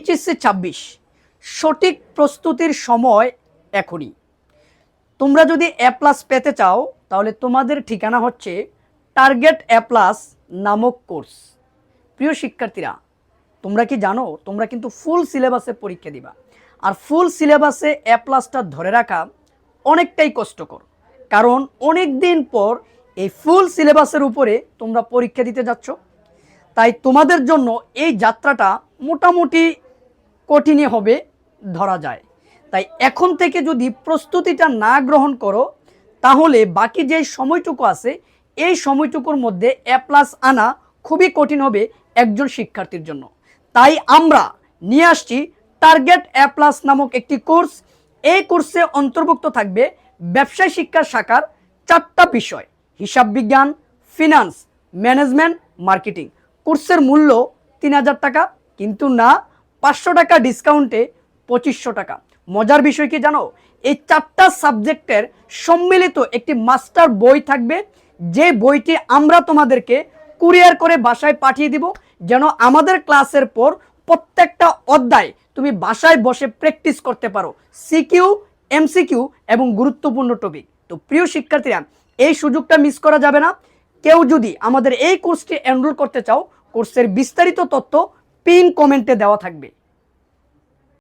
HSC ছাব্বিশ। সঠিক প্রস্তুতির সময় এখনই। তোমরা যদি এ প্লাস পেতে চাও, তাহলে তোমাদের ঠিকানা হচ্ছে টার্গেট এ প্লাস নামক কোর্স প্রিয় শিক্ষার্থীরা, তোমরা কি জানো? তোমরা কিন্তু ফুল সিলেবাসে পরীক্ষা দিবা। আর ফুল সিলেবাসে এ প্লাসটা ধরে রাখা অনেকটাই কষ্টকর। কারণ অনেক দিন পর এই ফুল সিলেবাসের উপরে তোমরা পরীক্ষা দিতে যাচ্ছ। তাই তোমাদের জন্য এই যাত্রাটা মোটামুটি কঠিনই হবে ধরা যায়। তাই এখন থেকে যদি প্রস্তুতিটা না গ্রহণ করো, তাহলে বাকি যে সময়টুকু আছে, এই সময়টুকুর মধ্যে এ প্লাস আনা খুবই কঠিন হবে একজন শিক্ষার্থীর জন্য। তাই আমরা নিয়ে আসছি টার্গেট এ প্লাস নামক একটি কোর্স এই কোর্সে অন্তর্ভুক্ত থাকবে ব্যবসায় শিক্ষার শাখার চারটা বিষয়। হিসাব বিজ্ঞান ফিনান্স ম্যানেজমেন্ট মার্কেটিং কোর্সের মূল্য তিন হাজার টাকা, কিন্তু না পাঁচশো টাকা ডিসকাউন্টে পঁচিশশো টাকা। মজার বিষয় কি জানো? এই চারটা সাবজেক্টের সম্মিলিত একটি মাস্টার বই থাকবে, যে বইটি আমরা তোমাদেরকে কুরিয়ার করে বাসায় পাঠিয়ে দিব, যেন আমাদের ক্লাসের পর প্রত্যেকটা অধ্যায় তুমি বাসায় বসে প্র্যাকটিস করতে পারো। সিকিউ এমসিকিউ এবং গুরুত্বপূর্ণ টপিক তো প্রিয় শিক্ষার্থীরা, এই সুযোগটা মিস করা যাবে না। কেউ যদি আমাদের এই কোর্সটি এনরোল করতে চাও কোর্সের বিস্তারিত তথ্য পিন কমেন্টে দেওয়া থাকবে।